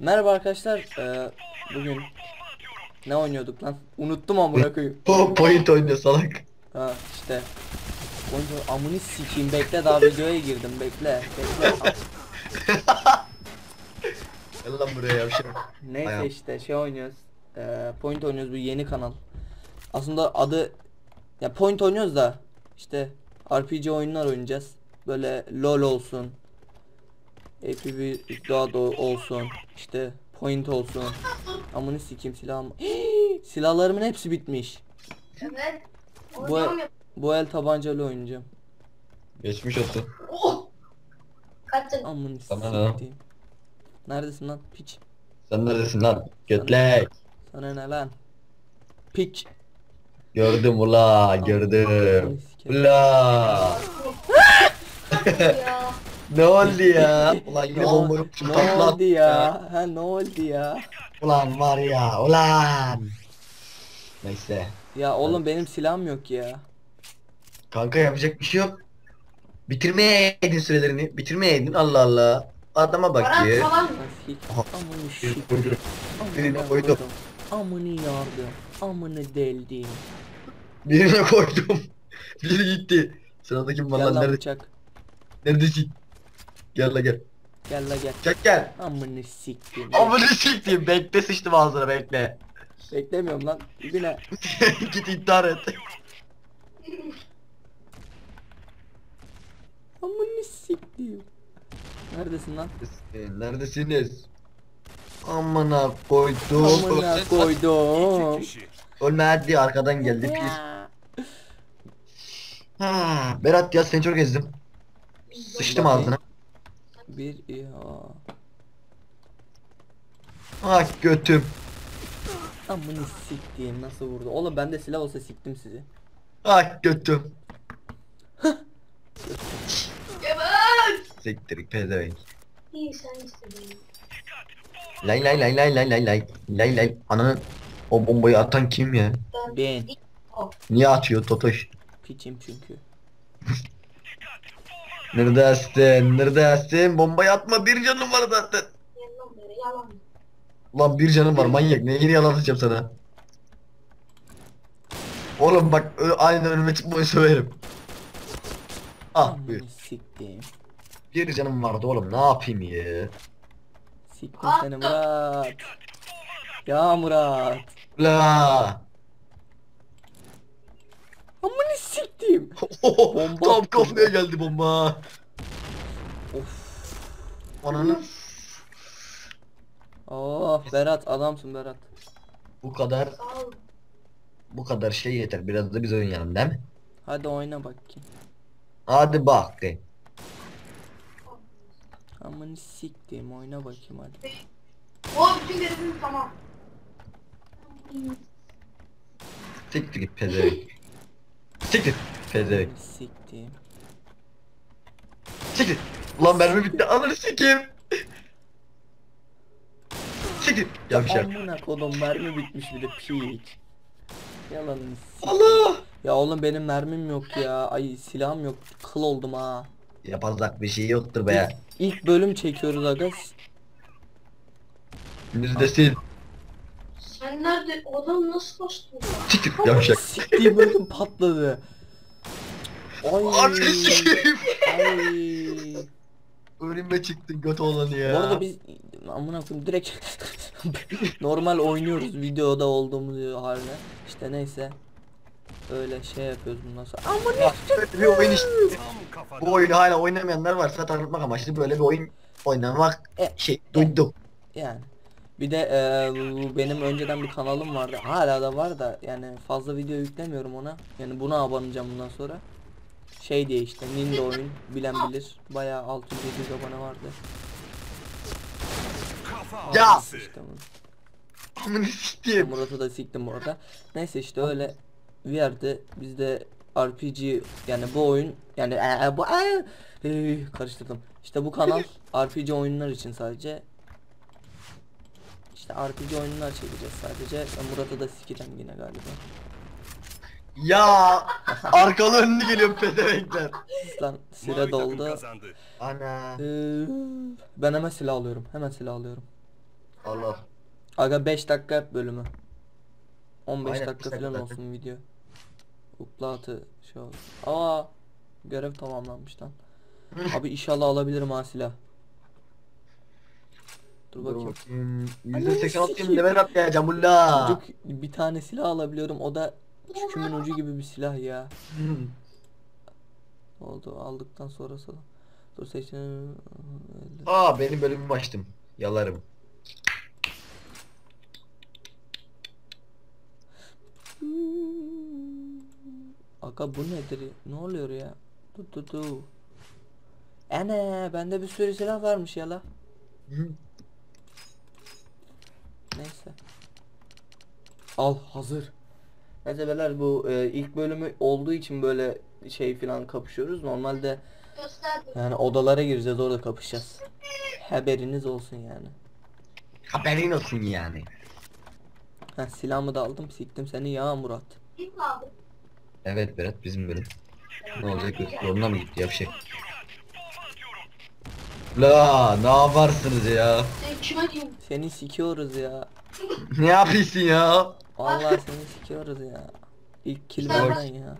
Merhaba arkadaşlar. Ee, bugün ne oynuyorduk lan? Unuttum amına koyayım. Po point oynuyor salak. Ha işte. Oyuncu amını sikeyim bekle daha videoya girdim bekle. Bekle. Gel lan buraya yavşak. Neyse Ayağım. işte şey oynuyoruz. Ee, point oynuyoruz bu yeni kanal. Aslında adı ya point oynuyoruz da işte RPG oyunlar oynayacağız. Böyle LoL olsun. APB Dado olsun. işte point olsun. Amını sikeyim silahım. Silahlarımın hepsi bitmiş. Evet. Bu el, bu el tabancalı oynayacağım. Geçmiş olsun. Oh! Amını Tamam lan. sikeyim. Neredesin lan piç? Sen neredesin lan? Götlek. Sana ne lan? Piç. Gördüm ula gördüm. Ula. ya. Ne oldu ya? Ulan yine Ne, bomba yapmışım ne oldu ya? Ha ne oldu ya? Ulan var ya ulan. Neyse. Ya oğlum benim silahım yok ya. Kanka yapacak bir şey yok. Bitirmeyeydin sürelerini. Bitirmeyeydin Allah Allah. Adama bak Baran ya. falan. Amını koydum. Birine Amına koydum. Amını yardım. Amını deldim. Birine koydum. Biri gitti. Sıradaki lan nerede? bıçak. Neredesin? Gel la gel. Gel la gel. Gel gel. Amını siktim. Amına sikeyim. Bekle sıçtım ağzına bekle. Beklemiyorum lan. Dibine. Git intihar et. Amını siktim. Neredesin lan? Neredesiniz? Amına koydum. Amına koydum. Ölme hadi arkadan geldi pis. Ha, Berat ya seni çok ezdim. Sıçtım ağzına. Bir ya. Ah götüm. Amını siktiğim nasıl vurdu? Oğlum bende silah olsa siktim sizi. Ah götüm. Siktirik pezevenk. İyi sen istedin. Lay lay lay lay lay lay lay. Lay lay. Ananın o bombayı atan kim ya? Ben Ben. Niye atıyor Totoş? Piçim çünkü. Neredesin? Neredesin? Bombayı atma bir canım var zaten. Ulan bir canım var manyak. Neyini yalan atacağım sana? Oğlum bak aynen önüme çıkmayı söverim. Ah buyur. Siktim. Bir canım vardı oğlum ne yapayım ya? Siktim seni Murat. Ya Murat. La. Amını siktim. Bomba Tam attım. kafaya geldi bomba. Of. Ananı. Oh Berat adamsın Berat. Bu kadar bu kadar şey yeter. Biraz da biz oynayalım değil mi? Hadi oyna bakayım. Hadi bak. Amını siktim oyna bakayım hadi. O bütün görevim tamam. Siktir git pezevenk. Siktir Amını siktim. Siktir. Ulan mermi bitti. Ananı sikeyim. Siktir. Yavşak. Amına kodum mermi bitmiş bir de piç. Yalanını. Allah. Ya oğlum benim mermim yok ya. Ay silahım yok. Kıl oldum ha. Yapacak bir şey yoktur be. İlk bölüm çekiyoruz aga. Neredesin? Sen nerede? Adam nasıl kaçtı? Siktir. Yavşak. Siktiğim bölüm patladı. Ay. Ay. Önüme çıktın göt olanı ya. Bu arada biz amına koyayım direkt normal oynuyoruz videoda olduğumuz haline. İşte neyse. Öyle şey yapıyoruz bundan sonra. Amına böyle bir oyun işte. Bu oyunu hala oynamayanlar varsa tanıtmak amaçlı böyle bir oyun oynamak E, şey duydum. yani. Bir de bu benim önceden bir kanalım vardı. Hala da var da yani fazla video yüklemiyorum ona. Yani buna abanacağım bundan sonra. Şey diye işte Nindo oyun bilen bilir. Bayağı 600-700 abone vardı. Ya! İşte. Amını sikeyim. Murat'ı da siktim bu arada. Neyse işte öyle bir yerde bizde RPG yani bu oyun yani ee, bu ee, ee, karıştırdım. İşte bu kanal RPG oyunlar için sadece işte RPG oyunlar çekeceğiz sadece. Murat'ı da sikeceğim yine galiba. Ya arkalı önlü geliyor pezevenkler. Lan süre doldu. Kazandı. Ana. Ee, ben hemen silah alıyorum. Hemen silah alıyorum. Allah. Aga 5 dakika yap bölümü. 15 Aynen, dakika beş falan dakika olsun video. Uplatı şey olsun. Aa görev tamamlanmış lan. Abi inşallah alabilirim ha silah. Dur bakayım. bakayım. Ananı %86 sikeyim. level atlayacağım bulla. Çocuk bir tane silah alabiliyorum. O da çükümün ucu gibi bir silah ya. Oldu aldıktan sonra sonra. Dur seçeneği. Aa benim bölümümü açtım. Yalarım. Aga bu nedir? Ne oluyor ya? Dur dur dur. Ene bende bir sürü silah varmış ya la. Neyse. Al hazır. Neyse beyler bu e, ilk bölümü olduğu için böyle şey falan kapışıyoruz. Normalde yani odalara gireceğiz orada kapışacağız. Haberiniz olsun yani. Haberin olsun yani. Ha silahımı da aldım siktim seni ya Murat. Evet Berat bizim bölüm. Ne olacak göz yoluna mı gitti yavşak? La ne yaparsınız ya? Seni sikiyoruz ya. ne yapıyorsun ya? Vallahi seni sikiyoruz ya. İlk kill benden ya.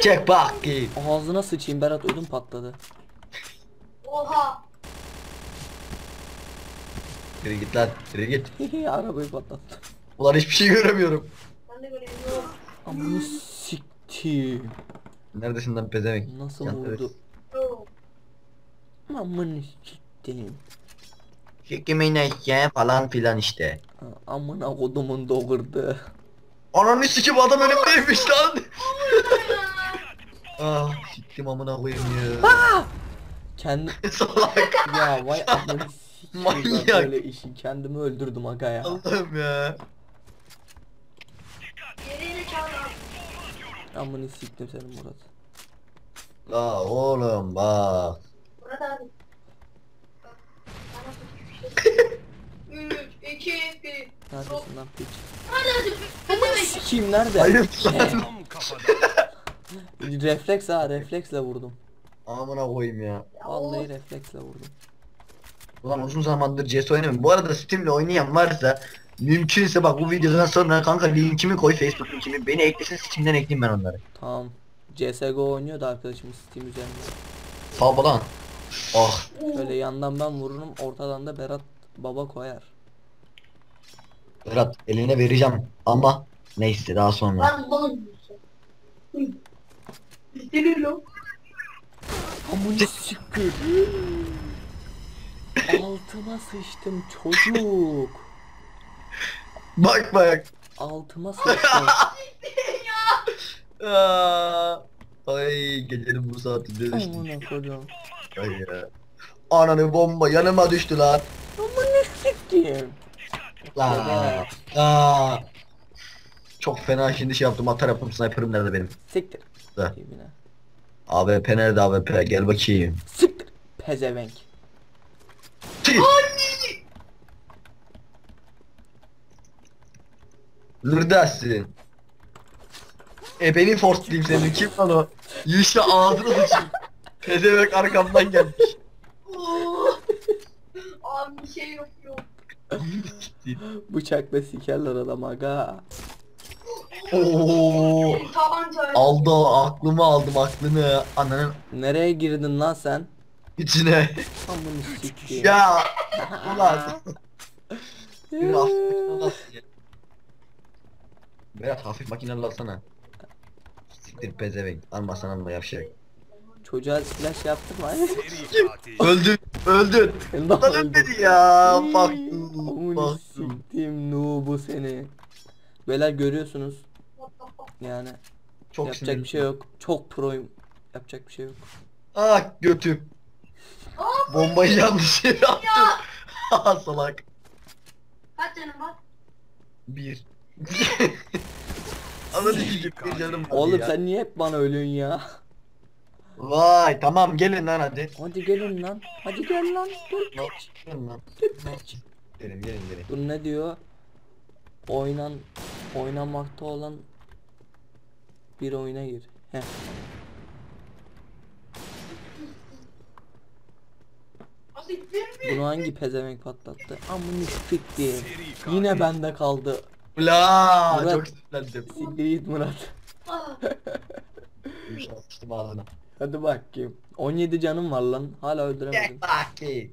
Çek bak ki. Ağzına sıçayım Berat ödüm patladı. Oha. Yürü git lan. Yürü git. Arabayı patlattı. Ulan hiçbir şey göremiyorum. Ben de göremiyorum. Amını siktim. Neredesin lan pezevenk? Nasıl Yan vurdu? Yok. Amını siktim. Kimin ya falan filan işte. Amına kodumun doğurdu. Ananı sikim adam önümdeymiş lan. ah siktim amına koyayım ya. Kendi Salak. ya vay ben Manyak. böyle işi kendimi öldürdüm aga ya. Allah'ım ya. Amını siktim seni Murat. La oğlum bak. Burada abi. 3, 2, 1. Hadi Sikiyim nerede? Hayır lan. refleks ha refleksle vurdum. Amına koyayım ya. Vallahi refleksle vurdum. Ulan uzun zamandır CS oynamıyorum. Bu arada Steam'le oynayan varsa mümkünse bak bu videodan sonra kanka linkimi koy Facebook linkimi beni eklesin Steam'den ekleyeyim ben onları. Tamam. CSGO oynuyor da arkadaşımız Steam üzerinde. Sağ ol lan. Ah. Böyle yandan ben vururum ortadan da Berat baba koyar. Berat eline vereceğim ama neyse daha sonra. Ben yiyorsun. Deli lan. Siktir. Altıma sıçtım çocuk. Bak bak. Altıma sıçtım. Aa. Ay gecenin bu. Amına koydum. Ay ya. Ananı bomba yanıma düştü lan. Amını siktim. Aa. Çok fena şimdi şey yaptım atar yaptım sniper'ım nerede benim? Siktir. Da. AWP nerede AWP gel bakayım. Siktir. Pezevenk. Neredesin? E benim force'liyim senin kim lan o? Yuşa ağzını sıçayım. Pezevenk arkamdan gelmiş. Abi bir şey yok yok. Bıçakla sikerler adam aga. Oo. Tabanca. Aldı aklımı aldım aklını ananın Nereye girdin lan sen? içine. Amını siktim. ya ulan. Bir hafif ya. Berat hafif makinalı alsana. Siktir pezevenk. Almasan alma yavşak. Çocuğa flash. Seri katil. Öldün. Öldün. Lan ölmedi ya. Fuck you. siktim noobu seni. Beyler görüyorsunuz. Yani Çok yapacak sinirli. bir şey yok. Çok proyum. Yapacak bir şey yok. Ah götüm. Bombayı yanlış yere attım. Ah salak. Kaç canım var? Bir. Anladın ki bir canım var Oğlum ya. sen niye hep bana ölüyorsun ya? Vay tamam gelin lan hadi. Hadi gelin lan. Hadi gel lan. Dur. Gelin lan. Gelin gelin gelin. Dur ne diyor? Oynan oynanmakta olan bir oyuna gir. Heh. Bunu hangi pezevenk patlattı? Amını katil. Yine bende kaldı. La Murat. çok sinirlendim. Siktir git Murat. Ah, Sıçtım ağzına. Hadi bakayım. 17 canım var lan. Hala öldüremedim. Gel bakayım.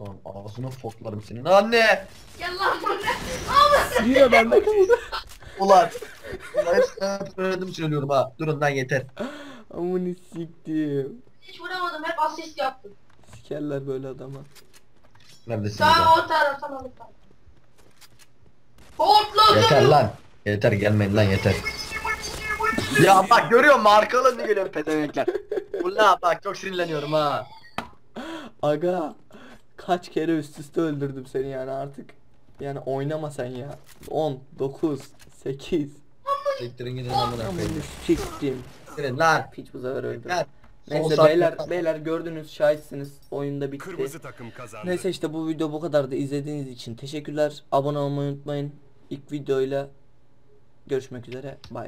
Lan ağzına foklarım senin. Anne! gel lan buraya. Yine bende kaldı. Ulan! Ulan hepsini söyledim söylüyorum ha. Durun lan yeter. Amını siktir. Hiç vuramadım hep asist yaptım. Sikerler böyle adama. Neredesin? Sağ sen? o taraftan alıp Hortladım. Yeter lan. Yeter gelmeyin lan yeter. Ya bak görüyor musun arkalarını geliyor pedevenkler. Ulan bak çok sinirleniyorum ha. Aga kaç kere üst üste öldürdüm seni yani artık. Yani oynama sen ya. 10, 9, 8. Siktirin gidin amına koyayım. siktim. Siktirin lan. Piç bu sefer öldü. Son Neyse beyler beyler gördünüz şahitsiniz. Oyunda bitti. Kırmızı takım kazandı. Neyse işte bu video bu kadardı. İzlediğiniz için teşekkürler. Abone olmayı unutmayın. İlk videoyla görüşmek üzere. Bay.